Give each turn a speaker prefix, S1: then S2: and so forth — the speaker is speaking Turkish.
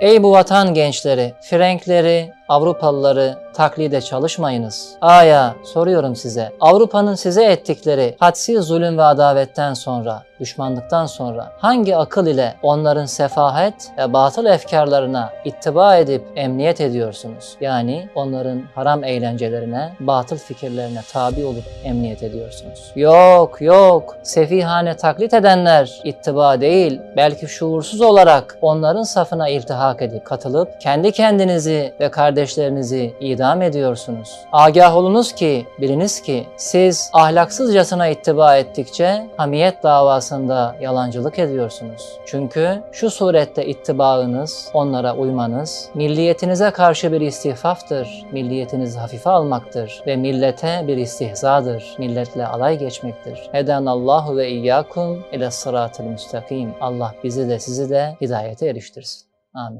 S1: Ey bu vatan gençleri, Frenkleri, Avrupalıları taklide çalışmayınız. Aya soruyorum size. Avrupa'nın size ettikleri hadsiz zulüm ve adavetten sonra, düşmanlıktan sonra hangi akıl ile onların sefahet ve batıl efkarlarına ittiba edip emniyet ediyorsunuz? Yani onların haram eğlencelerine, batıl fikirlerine tabi olup emniyet ediyorsunuz. Yok yok sefihane taklit edenler ittiba değil belki şuursuz olarak onların safına iltihak edip katılıp kendi kendinizi ve kardeşlerinizi idam ediyorsunuz. Agah olunuz ki biliniz ki siz ahlaksızcasına ittiba ettikçe hamiyet davasında yalancılık ediyorsunuz. Çünkü şu surette ittibaınız, onlara uymanız milliyetinize karşı bir istihfaftır, milliyetinizi hafife almaktır ve millete bir istihzadır, milletle alay geçmektir. Heden Allahu ve iyyakum ile sıratil müstakim. Allah bizi de sizi de hidayete eriştirsin. Amin.